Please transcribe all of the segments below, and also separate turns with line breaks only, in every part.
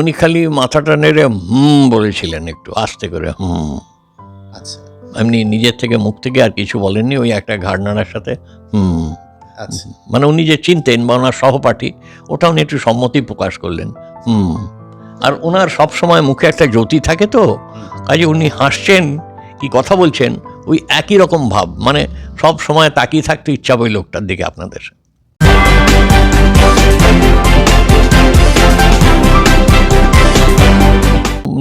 উনি খালি মাথাটা নেড়ে হুম বলেছিলেন একটু আস্তে করে হুম।
আচ্ছা।
এমনি নিজের থেকে মুখ থেকে আর কিছু বলেননি ওই একটা ঘাড় নাড়ার সাথে হুম।
আচ্ছা।
মানে উনি যে চিনতেন বা ওনার সহপাঠী ওটা উনি একটু সম্মতি প্রকাশ করলেন হুম। আর ওনার সব সময় মুখে একটা জ্যোতি থাকে তো কাজে উনি হাসছেন কি কথা বলছেন ওই একই রকম ভাব মানে সব সময় তাকিয়ে থাকতে ইচ্ছা ওই লোকটার দিকে আপনাদের।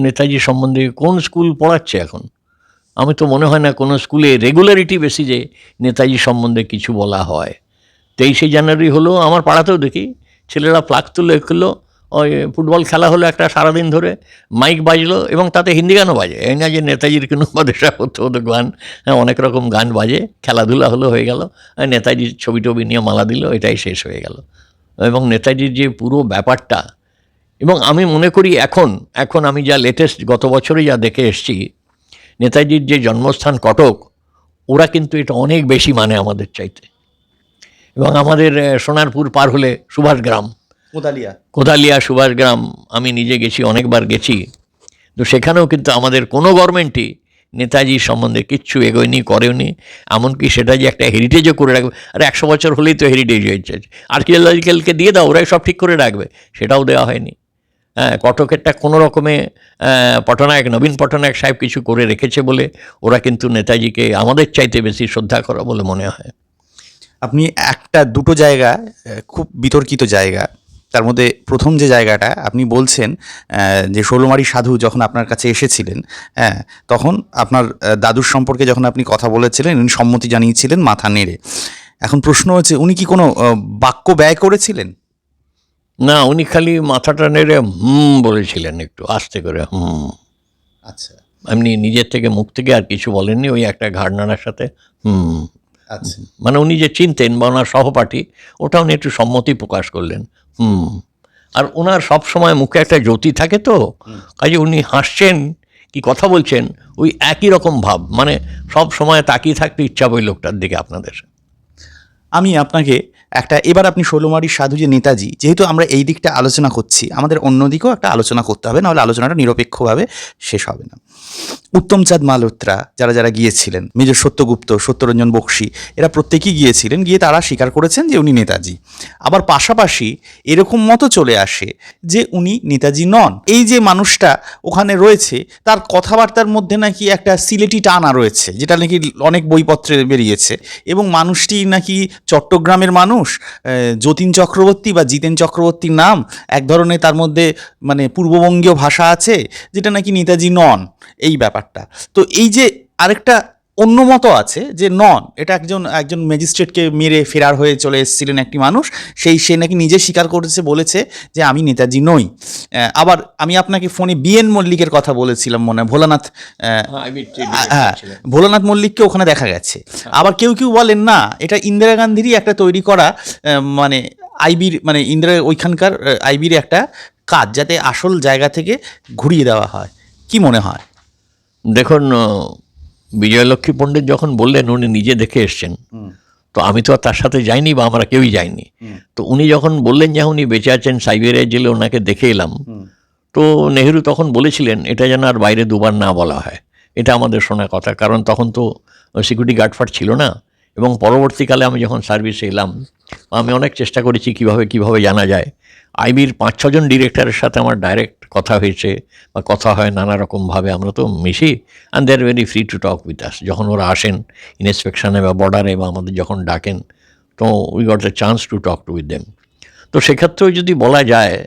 নেতাজি সম্বন্ধে কোন স্কুল পড়াচ্ছে এখন? আমি তো মনে হয় না কোনো স্কুলে রেগুলারিটি বেশি যে নেতাজি সম্বন্ধে কিছু বলা হয়। তেইশে জানুয়ারি হলো আমার পাড়াতেও দেখি, ছেলেরা প্লাক তুলে এগুলো ওই ফুটবল খেলা হলো একটা সারাদিন ধরে মাইক বাজলো এবং তাতে হিন্দি গানও বাজে। এই না যে নেতাজির কোনো দেশা হতো হতো গান হ্যাঁ অনেক রকম গান বাজে, খেলাধুলা হলো, হয়ে গেল নেতাজির ছবি টবি নিয়ে মালা দিল, এটাই শেষ হয়ে গেল। এবং নেতাজির যে পুরো ব্যাপারটা এবং আমি মনে করি এখন এখন আমি যা লেটেস্ট গত বছরে যা দেখে এসছি নেতাজির যে জন্মস্থান কটক ওরা কিন্তু এটা অনেক বেশি মানে আমাদের চাইতে। এবং আমাদের সোনারপুর পার হলে সুভাষগ্রাম।
কোদালিয়া।
কোদালিয়া সুভাষগ্রাম আমি নিজে গেছি অনেকবার গেছি। তো সেখানেও কিন্তু আমাদের কোনো গভর্নমেন্টই নেতাজি সম্বন্ধে কিচ্ছু এগোয়নি করেওনি। এমনকি সেটা যে একটা হেরিটেজও করে রাখবে। আর একশো বছর হলেই তো হেরিটেজ হয়েছে। আর্কিওলজিক্যালকে দিয়ে দাও ওরাই সব ঠিক করে রাখবে। সেটাও দেওয়া হয়নি। হ্যাঁ কটকেরটা কোনো রকমে পটনায়ক, নবীন পটনায়ক সাহেব কিছু করে রেখেছে বলে ওরা কিন্তু নেতাজিকে আমাদের চাইতে বেশি শ্রদ্ধা করা বলে মনে হয়।
আপনি একটা, দুটো জায়গা খুব বিতর্কিত জায়গা। তার মধ্যে প্রথম যে জায়গাটা, আপনি বলছেন যে ষোলোমারি সাধু যখন আপনার কাছে এসেছিলেন হ্যাঁ তখন আপনার দাদুর সম্পর্কে যখন আপনি কথা বলেছিলেন, উনি সম্মতি জানিয়েছিলেন মাথা নেড়ে। এখন প্রশ্ন হচ্ছে, উনি কি কোনো বাক্য ব্যয় করেছিলেন?
না উনি খালি মাথাটা নেড়ে হুম বলেছিলেন একটু আস্তে করে হুম।
আচ্ছা।
এমনি নিজের থেকে মুখ থেকে আর কিছু বলেননি ওই একটা ঘাড় নাড়ার সাথে হুম।
আচ্ছা।
মানে উনি যে চিনতেন বা ওনার সহপাঠী ওটা উনি একটু সম্মতি প্রকাশ করলেন হুম। আর ওনার সব সময় মুখে একটা জ্যোতি থাকে তো কাজে উনি হাসছেন কি কথা বলছেন ওই একই রকম ভাব মানে সব সময় তাকিয়ে থাকতে ইচ্ছা ওই লোকটার দিকে আপনাদের।
আমি আপনাকে একটা, এবার আপনি ষোলোমারির সাধু যে নেতাজি, যেহেতু আমরা এই দিকটা আলোচনা করছি, আমাদের অন্য দিকেও একটা আলোচনা করতে হবে, নাহলে আলোচনাটা নিরপেক্ষভাবে শেষ হবে না। উত্তমচাঁদ মালহোত্রা, যারা যারা গিয়েছিলেন, মেজর সত্যগুপ্ত, সত্যরঞ্জন বক্সি, এরা প্রত্যেকেই গিয়েছিলেন, গিয়ে তারা স্বীকার করেছেন যে উনি নেতাজি। আবার পাশাপাশি এরকম মতো চলে আসে যে উনি নেতাজি নন। এই যে মানুষটা ওখানে রয়েছে, তার কথাবার্তার মধ্যে নাকি একটা সিলেটি টানা রয়েছে, যেটা নাকি অনেক বইপত্রে বেরিয়েছে, এবং মানুষটি নাকি চট্টগ্রামের মানুষ আহ, যতীন চক্রবর্তী বা জিতেন চক্রবর্তীর নাম এক ধরনের তার মধ্যে মানে পূর্ববঙ্গীয় ভাষা আছে যেটা নাকি নেতাজি নন এই ব্যাপারটা। তো এই যে আরেকটা অন্য মতো আছে যে নন এটা একজন একজন ম্যাজিস্ট্রেটকে মেরে ফেরার হয়ে চলে এসেছিলেন একটি মানুষ সেই সে নাকি নিজে স্বীকার করেছে বলেছে যে আমি নেতাজি নই। আবার আমি আপনাকে ফোনে বিএন মল্লিকের কথা বলেছিলাম মনে হয় ভোলানাথ আহ, হ্যাঁ ভোলানাথ মল্লিককে ওখানে দেখা গেছে। আবার কেউ কেউ বলেন না এটা ইন্দিরা গান্ধীরই একটা তৈরি করা মানে আইবির মানে ইন্দিরা ওইখানকার আইবির একটা কাজ যাতে আসল জায়গা থেকে ঘুরিয়ে দেওয়া হয়। কি মনে হয়?
দেখুন বিজয়লক্ষ্মী পণ্ডিত যখন বললেন উনি নিজে দেখে এসছেন। তো আমি তো আর তার সাথে যাইনি বা আমরা কেউই যাইনি। তো উনি যখন বললেন যে উনি বেঁচে আছেন সাইবেরিয়া জেলে ওনাকে দেখে এলাম। তো নেহেরু তখন বলেছিলেন এটা যেন আর বাইরে দুবার না বলা হয়। এটা আমাদের শোনা কথা। কারণ তখন তো সিকিউরিটি গার্ড ফার্ড ছিল না। এবং পরবর্তীকালে আমি যখন সার্ভিসে এলাম আমি অনেক চেষ্টা করেছি কীভাবে কীভাবে জানা যায়। আইবির পাঁচ ছজন ডিরেক্টরের সাথে আমার ডাইরেক্ট কথা হয়েছে বা কথা হয় নানা রকমভাবে আমরা তো মিশি and they are very free to talk with us যখন ওরা আসেন ইন্সপেকশনে বা বর্ডারে বা আমাদের যখন ডাকেন, তো we got the chance to talk to with them তো সেক্ষেত্রেও যদি বলা যায়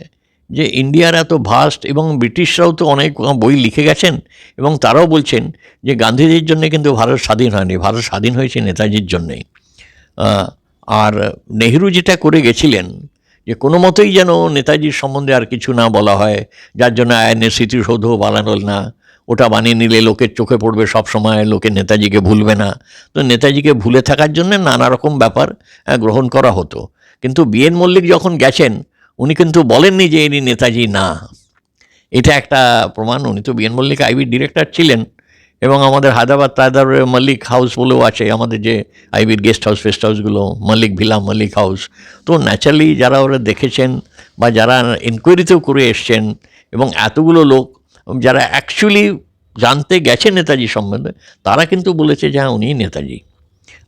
যে ইন্ডিয়ার এত ভাস্ট এবং ব্রিটিশরাও তো অনেক বই লিখে গেছেন এবং তারাও বলছেন যে গান্ধীজির জন্য কিন্তু ভারত স্বাধীন হয়নি, ভারত স্বাধীন হয়েছে নেতাজির জন্যেই। আর নেহরু যেটা করে গেছিলেন যে কোনো মতেই যেন নেতাজির সম্বন্ধে আর কিছু না বলা হয়, যার জন্য আইনের স্মৃতিসৌধ বানানো না। ওটা বানিয়ে নিলে লোকের চোখে পড়বে সব সময় লোকে নেতাজিকে ভুলবে না। তো নেতাজিকে ভুলে থাকার জন্য নানা রকম ব্যাপার গ্রহণ করা হতো। কিন্তু বিএন মল্লিক যখন গেছেন, উনি কিন্তু বলেননি যে ইনি নেতাজি না। এটা একটা প্রমাণ। উনি তো বিএন মল্লিক আইবির ডিরেক্টর ছিলেন। এবং আমাদের হায়দ্রাবাদ তায়দারে মল্লিক হাউস বলেও আছে, আমাদের যে আইবির গেস্ট হাউস ফেস্ট হাউসগুলো মল্লিক ভিলা মল্লিক হাউস তো ন্যাচারালি যারা ওরা দেখেছেন বা যারা এনকোয়ারিতেও করে এসছেন এবং এতগুলো লোক, যারা অ্যাকচুয়ালি জানতে গেছে নেতাজি সম্বন্ধে, তারা কিন্তু বলেছে যে হ্যাঁ উনিই নেতাজি।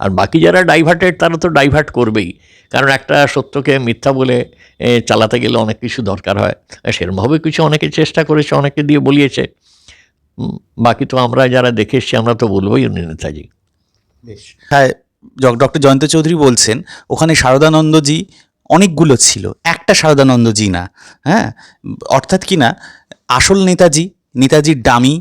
আর বাকি যারা ডাইভার্টেড তারা তো ডাইভার্ট করবেই। কারণ একটা সত্যকে মিথ্যা বলে চালাতে গেলে অনেক কিছু দরকার হয়। সেরকমভাবে কিছু অনেকে চেষ্টা করেছে, অনেকে দিয়ে বলিয়েছে। বাকি তো আমরা যারা দেখে এসছি, আমরা তো বলবোই উনি নেতাজি।
হ্যাঁ ডক্টর জয়ন্ত চৌধুরী বলছেন, ওখানে শারদানন্দজি অনেকগুলো ছিল। একটা শারদানন্দজি না হ্যাঁ? অর্থাৎ কি না, আসল নেতাজি, নেতাজির ডামি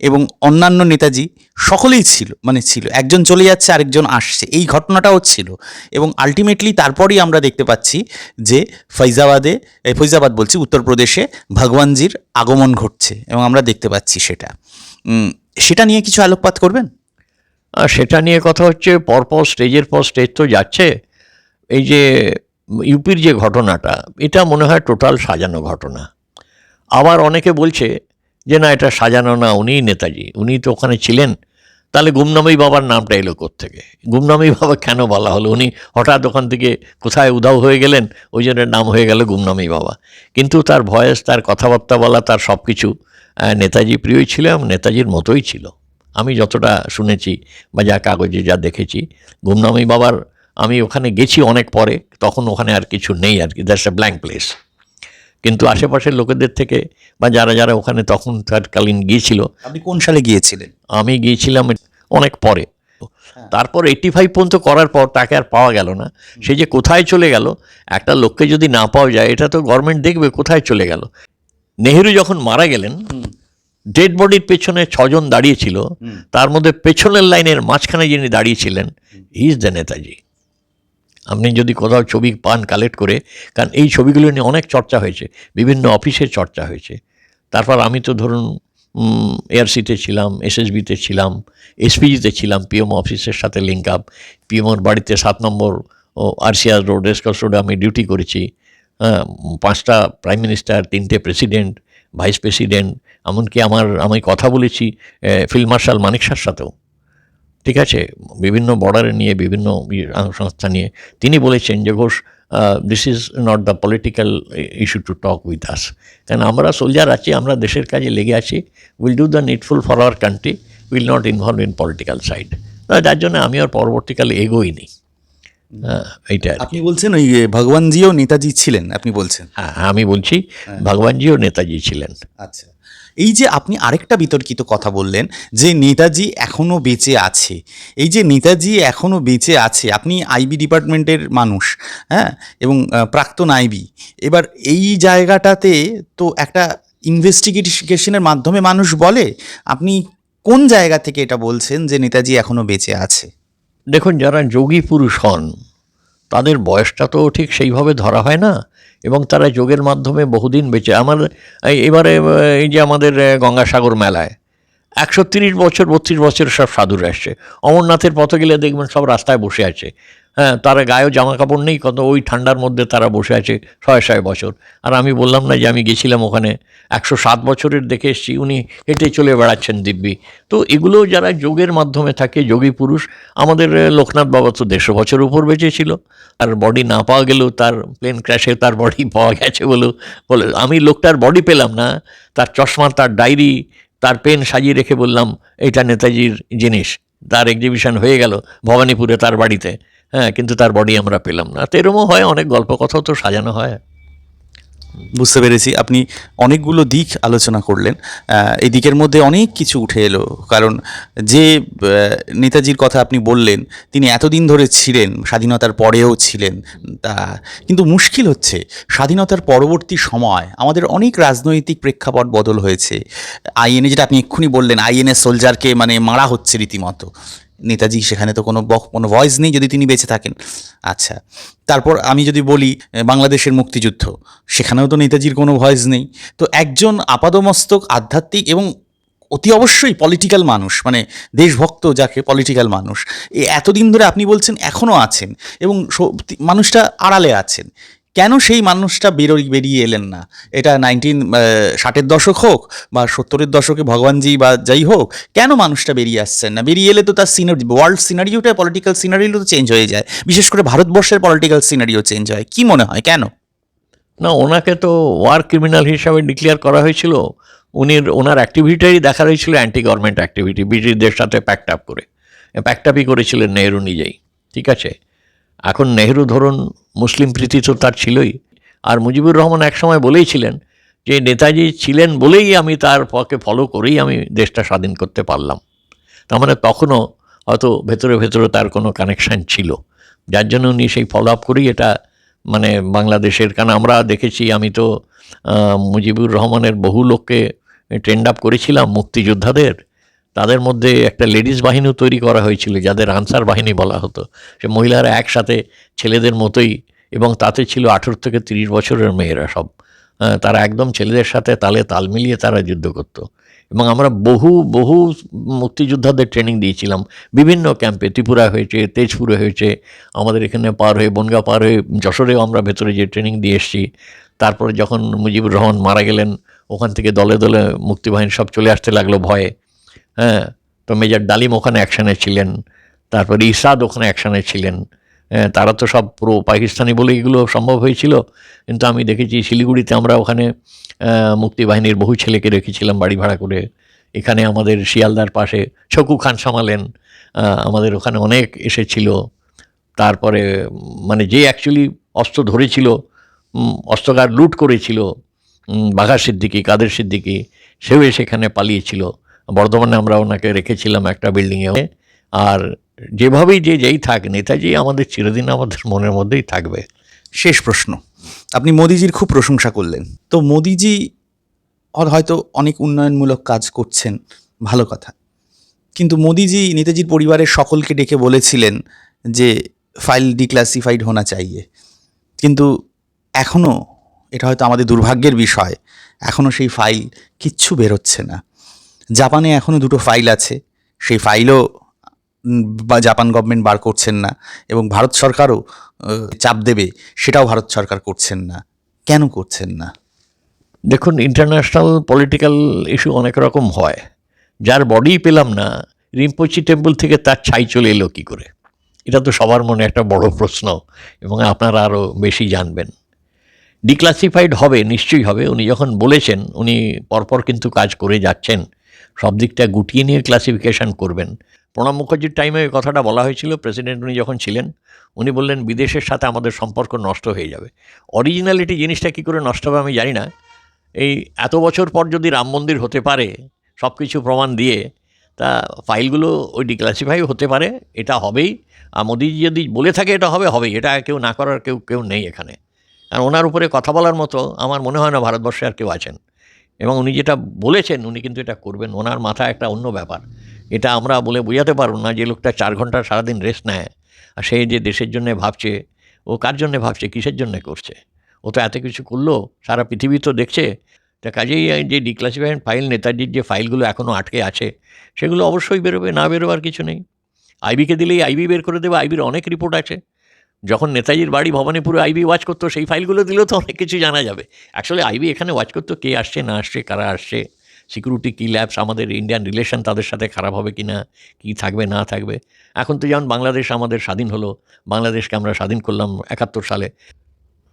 এবং অন্যান্য নেতাজি সকলেই ছিল মানে ছিল। একজন চলে যাচ্ছে, আরেকজন আসছে। এই ঘটনাটাও ছিল। এবং আলটিমেটলি তারপরেই আমরা দেখতে পাচ্ছি যে ফৈজাবাদে ফৈজাবাদ বলছি, উত্তরপ্রদেশে ভগবানজির আগমন ঘটছে এবং আমরা দেখতে পাচ্ছি সেটা। সেটা নিয়ে কিছু আলোকপাত করবেন?
সেটা নিয়ে কথা হচ্ছে, পরপর স্টেজের পর স্টেজ তো যাচ্ছে। এই যে ইউপির যে ঘটনাটা, এটা মনে হয় টোটাল সাজানো ঘটনা। আবার অনেকে বলছে যে না, এটা সাজানো না, উনিই নেতাজি। উনি তো ওখানে ছিলেন। তাহলে গুমনামী বাবার নামটা এলো থেকে গুমনামী বাবা কেন বলা হলো? উনি হঠাৎ ওখান থেকে কোথায় উধাও হয়ে গেলেন? ওই জন্য নাম হয়ে গেল গুমনামী বাবা। কিন্তু তার ভয়েস, তার কথাবার্তা বলা, তার সব কিছু নেতাজি প্রিয়ই ছিল এবং নেতাজির মতোই ছিল। আমি যতটা শুনেছি বা যা কাগজে যা দেখেছি, গুমনামী বাবার, আমি ওখানে গেছি অনেক পরে, তখন ওখানে আর কিছু নেই আর কি। দ্যাটস এ ব্ল্যাঙ্ক প্লেস কিন্তু আশেপাশের লোকেদের থেকে বা যারা যারা ওখানে তখন কালীন গিয়েছিল।
আপনি কোন সালে গিয়েছিলেন?
আমি গিয়েছিলাম অনেক পরে। তারপর এইটি ফাইভ পর্যন্ত করার পর তাকে আর পাওয়া গেল না। সে যে কোথায় চলে গেল একটা লোককে যদি না পাওয়া যায় এটা তো গভর্নমেন্ট দেখবে কোথায় চলে গেল। নেহেরু যখন মারা গেলেন ডেড বডির পেছনে ছজন দাঁড়িয়েছিল তার মধ্যে পেছনের লাইনের মাঝখানে যিনি দাঁড়িয়েছিলেন ইজ দ্য নেতাজি। আপনি যদি কোথাও ছবি পান কালেক্ট করে, কারণ এই ছবিগুলো নিয়ে অনেক চর্চা হয়েছে, বিভিন্ন অফিসে চর্চা হয়েছে। তারপর আমি তো ধরুন এয়ারসিতে ছিলাম এসএসবিতে ছিলাম এসপিজিতে ছিলাম পিএম অফিসের সাথে লিঙ্ক আপ পিএমওর বাড়িতে সাত নম্বর, ও আরসিআর রোড রেসকোর্স রোডে আমি ডিউটি করেছি। হ্যাঁ পাঁচটা প্রাইম মিনিস্টার তিনটে প্রেসিডেন্ট ভাইস প্রেসিডেন্ট এমনকি আমার, আমি কথা বলেছি ফিল্ড মার্শাল মানিক শাহর সাথেও। ঠিক আছে বিভিন্ন বর্ডারে নিয়ে বিভিন্ন সংস্থা নিয়ে তিনি বলেছেন যে Ghosh this is not the political issue to talk with us কারণ আমরা সোলজার আছি আমরা দেশের কাজে লেগে আছি will do the needful for our country will not involve in political side যার জন্য আমি আর পরবর্তীকালে এগোইনি হ্যাঁ, এইটা
আপনি বলছেন ওই ভগবানজিও নেতাজি ছিলেন আপনি বলছেন।
হ্যাঁ আমি বলছি ভগবানজিও নেতাজি ছিলেন।
আচ্ছা। এই যে আপনি আরেকটা বিতর্কিত কথা বললেন যে নেতাজি এখনও বেঁচে আছে। এই যে নেতাজি এখনও বেঁচে আছে, আপনি আইবি ডিপার্টমেন্টের মানুষ হ্যাঁ এবং প্রাক্তন আইবি। এবার এই জায়গাটাতে তো একটা ইনভেস্টিগেশনের মাধ্যমে মানুষ বলে। আপনি কোন জায়গা থেকে এটা বলছেন যে নেতাজি এখনও বেঁচে আছে?
দেখুন, যারা যোগী পুরুষ হন, তাদের বয়সটা তো ঠিক সেইভাবে ধরা হয় না। এবং তারা যোগের মাধ্যমে বহুদিন বেঁচে, আমার এবারে এই যে আমাদের গঙ্গাসাগর মেলায়, একশো তিরিশ বছর, বত্রিশ বছর সব সাধুরা আসছে অমরনাথের পথে গেলে দেখবেন সব রাস্তায় বসে আছে। হ্যাঁ তারা গায়েও জামা কাপড় নেই, কত ওই ঠান্ডার মধ্যে তারা বসে আছে ছয় ছয় বছর। আর আমি বললাম না যে আমি গেছিলাম ওখানে, একশো সাত বছরের দেখে এসেছি, উনি হেঁটে চলে বেড়াচ্ছেন দিব্যি। তো এগুলো যারা যোগের মাধ্যমে থাকে, যোগী পুরুষ, আমাদের লোকনাথ বাবা তো দেড়শো বছর উপর বেঁচে ছিল আর বডি না পাওয়া গেলেও তার প্লেন ক্র্যাশে তার বডি পাওয়া গেছে বলে বলে, আমি লোকটার বডি পেলাম না, তার চশমা, তার ডায়েরি তার পেন সাজিয়ে রেখে বললাম, এটা নেতাজির জিনিস। তার এক্সিবিশন হয়ে গেল ভবানীপুরে তার বাড়িতে। হ্যাঁ কিন্তু তার বডি আমরা পেলাম না। তো এরমও হয়, অনেক গল্প কথাও তো সাজানো হয়।
বুঝতে পেরেছি। আপনি অনেকগুলো দিক আলোচনা করলেন। এই দিকের মধ্যে অনেক কিছু উঠে এলো। কারণ যে নেতাজির কথা আপনি বললেন, তিনি এতদিন ধরে ছিলেন, স্বাধীনতার পরেও ছিলেন। তা, কিন্তু মুশকিল হচ্ছে, স্বাধীনতার পরবর্তী সময় আমাদের অনেক রাজনৈতিক প্রেক্ষাপট বদল হয়েছে। আইএনএ, যেটা আপনি এক্ষুনি বললেন আইএনএ সোলজারকে মানে মারা হচ্ছে রীতিমতো। নেতাজি, সেখানে তো কোনো কোনো ভয়েস নেই যদি তিনি বেঁচে থাকেন। আচ্ছা তারপর আমি যদি বলি বাংলাদেশের মুক্তিযুদ্ধ, সেখানেও তো নেতাজির কোনো ভয়েস নেই। তো একজন আপাদমস্তক, আধ্যাত্মিক এবং অতি অবশ্যই পলিটিক্যাল মানুষ মানে দেশভক্ত যাকে পলিটিক্যাল মানুষ এতদিন ধরে আপনি বলছেন এখনও আছেন এবং মানুষটা আড়ালে আছেন। কেন সেই মানুষটা বেরোই বেরিয়ে এলেন না? এটা নাইনটিন ষাটের দশক হোক বা সত্তরের দশকে ভগবানজি বা যাই হোক, কেন মানুষটা বেরিয়ে আসছেন না? বেরিয়ে এলে তো তার সিনারি ওয়ার্ল্ড সিনারিওটা পলিটিক্যাল সিনারিও তো চেঞ্জ হয়ে যায়। বিশেষ করে ভারতবর্ষের পলিটিক্যাল সিনারিও চেঞ্জ হয়। কি মনে হয়? কেন?
না, ওনাকে তো ওয়ার ক্রিমিনাল হিসাবে ডিক্লেয়ার করা হয়েছিল। উনি, ওনার অ্যাক্টিভিটাই দেখা হয়েছিল অ্যান্টি গভর্নমেন্ট অ্যাক্টিভিটি ব্রিটিশদের সাথে প্যাকড আপ করে। প্যাকড আপই করেছিলেন নেহেরু নিজেই। ঠিক আছে? এখন নেহরু ধরুন মুসলিম প্রীতি তো তার ছিলই। আর মুজিবুর রহমান একসময় বলেইছিলেন যে, নেতাজি ছিলেন বলেই আমি তার পক্ষে ফলো করেই আমি দেশটা স্বাধীন করতে পারলাম। তার মানে তখনও হয়তো ভেতরে ভেতরে তার কোনো কানেকশান ছিল। যার জন্য উনি সেই ফলো আপ করেই এটা মানে বাংলাদেশের, কারণ আমরা দেখেছি, আমি তো মুজিবুর রহমানের বহু লোককে ট্রেন্ড আপ করেছিলাম মুক্তিযোদ্ধাদের। তাদের মধ্যে একটা লেডিস বাহিনীও তৈরি করা হয়েছিল, যাদের আনসার বাহিনী বলা হতো। সে মহিলারা একসাথে ছেলেদের মতোই, এবং তাতে ছিল আঠেরো থেকে তিরিশ বছরের মেয়েরা সব। তারা একদম ছেলেদের সাথে তালে তাল মিলিয়ে তারা যুদ্ধ করতো। এবং আমরা বহু বহু মুক্তিযোদ্ধাদের ট্রেনিং দিয়েছিলাম। বিভিন্ন ক্যাম্পে ত্রিপুরা হয়েছে, তেজপুরে হয়েছে, আমাদের এখানে পার হয়ে বনগা পার হয়ে যশোরেও আমরা ভেতরে যে ট্রেনিং দিয়ে এসেছি। তারপরে যখন মুজিবুর রহমান মারা গেলেন, ওখান থেকে দলে দলে মুক্তিবাহিনী সব চলে আসতে লাগল ভয়ে। হ্যাঁ তো মেজর ডালিম ওখানে অ্যাকশানে ছিলেন তারপরে ইসাদ ওখানে অ্যাকশানে ছিলেন। হ্যাঁ, তারা তো সব পুরো পাকিস্তানি বলে এগুলো সম্ভব হয়েছিল কিন্তু আমি দেখেছি শিলিগুড়িতে আমরা ওখানে মুক্তিবাহিনীর বহু ছেলেকে রেখেছিলাম বাড়ি ভাড়া করে। এখানে আমাদের শিয়ালদার পাশে ছকু খান সামালেন আমাদের ওখানে অনেক এসেছিল। তারপরে মানে যে অ্যাকচুয়ালি অস্ত্র ধরেছিল উম, অস্ত্রগার লুট করেছিল বাঘা সিদ্দিকি কাদের সিদ্দিকি সেও সেখানে পালিয়েছিল। বর্ধমানে আমরা ওনাকে রেখেছিলাম একটা বিল্ডিংয়ে আর যেভাবেই যে যেই থাক, নেতাজি আমাদের চিরদিন আমাদের মনের মধ্যেই থাকবে।
শেষ প্রশ্ন। আপনি মোদিজির খুব প্রশংসা করলেন। তো মোদিজি হয়তো- অনেক উন্নয়নমূলক কাজ করছেন, ভালো কথা। কিন্তু মোদিজি নেতাজির পরিবারের সকলকে ডেকে বলেছিলেন যে ফাইল ডিক্লাসিফাইড হোনা চাইয়ে। কিন্তু এখনও এটা হয়তো আমাদের দুর্ভাগ্যের বিষয়। এখনও সেই ফাইল কিচ্ছু বেরোচ্ছে না। জাপানে এখনও দুটো ফাইল আছে। সেই ফাইলও বা জাপান গভর্নমেন্ট বার করছেন না এবং ভারত সরকারও চাপ দেবে, সেটাও ভারত সরকার করছেন না। কেন করছেন না?
দেখুন ইন্টারন্যাশনাল পলিটিক্যাল ইস্যু অনেক রকম হয়। যার বডি পেলাম না, রিম্পোচি টেম্পল থেকে তার ছাই চলে এলো কী করে? এটা তো সবার মনে একটা বড় প্রশ্ন এবং আপনারা আরও বেশি জানবেন। ডিক্লাসিফাইড হবে, নিশ্চয়ই হবে। উনি যখন বলেছেন, উনি পরপর কিন্তু কাজ করে যাচ্ছেন। সব দিকটা গুটিয়ে নিয়ে ক্লাসিফিকেশন করবেন। প্রণব মুখার্জির টাইমে এই কথাটা বলা হয়েছিল প্রেসিডেন্ট উনি যখন ছিলেন, উনি বললেন, বিদেশের সাথে আমাদের সম্পর্ক নষ্ট হয়ে যাবে। অরিজিনালিটি জিনিসটা কী করে নষ্ট হবে আমি জানি না। এই এত বছর পর যদি রাম মন্দির হতে পারে সব কিছু প্রমাণ দিয়ে, তা ফাইলগুলো ওই ডিক্লাসিফাই হতে পারে, এটা হবেই। আর মোদি যদি বলে থাকে এটা হবে, হবেই। এটা কেউ না করার কেউ কেউ নেই এখানে। আর ওনার উপরে কথা বলার মতো আমার মনে হয় না ভারতবর্ষে আর কেউ আছেন। এবং উনি যেটা বলেছেন, উনি কিন্তু এটা করবেন। ওনার মাথা একটা অন্য ব্যাপার। এটা আমরা বলে বোঝাতে পারব না যে লোকটা চার ঘণ্টা সারাদিন রেস্ট নেয় আর সে যে দেশের জন্য ভাবছে, ও কার জন্যে ভাবছে, কিসের জন্য করছে? ও তো এত কিছু করল, সারা পৃথিবী তো দেখছে। তা কাজেই যে ডিক্লাসিফাইড ফাইল নেতাজির যে ফাইলগুলো এখনও আটকে আছে, সেগুলো অবশ্যই বেরোবে, না বেরোবার কিছু নেই। আইবিকে দিলেই আইবি বের করে দেবে আইবির অনেক রিপোর্ট আছে। যখন নেতাজির বাড়ি ভবানীপুরে আইবি ওয়াচ করতো সেই ফাইলগুলো দিলেও তো অনেক কিছু জানা যাবে। অ্যাকচুয়ালি আইবি এখানে ওয়াচ করতো কে আসছে না আসছে কারা আসছে সিকিউরিটি কী ল্যাবস আমাদের ইন্ডিয়ান রিলেশন তাদের সাথে খারাপ হবে কি না কী থাকবে না থাকবে। এখন তো যেমন বাংলাদেশ আমাদের স্বাধীন হলো বাংলাদেশকে আমরা স্বাধীন করলাম একাত্তর সালে।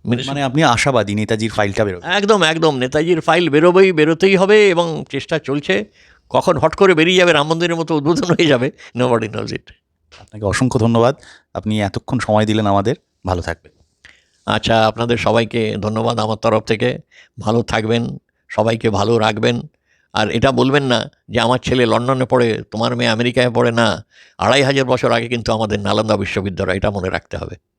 মানে আপনি আশাবাদী নেতাজির ফাইলটা বেরোবে?
একদম একদম। নেতাজির ফাইল বেরোবেই বেরোতেই হবে এবং চেষ্টা চলছে। কখন হট করে বেরিয়ে যাবে রাম মন্দিরের মতো উদ্বোধন হয়ে যাবে নো বডি নোজ ইট
আপনাকে অসংখ্য ধন্যবাদ। আপনি এতক্ষণ সময় দিলেন আমাদের। ভালো থাকবেন।
আচ্ছা আপনাদের সবাইকে ধন্যবাদ আমার তরফ থেকে। ভালো থাকবেন, সবাইকে ভালো রাখবেন। আর এটা বলবেন না যে আমার ছেলে লন্ডনে পড়ে, তোমার মেয়ে আমেরিকায় পড়ে না। আড়াই হাজার বছর আগে কিন্তু আমাদের নালন্দা বিশ্ববিদ্যালয়, এটা মনে রাখতে হবে।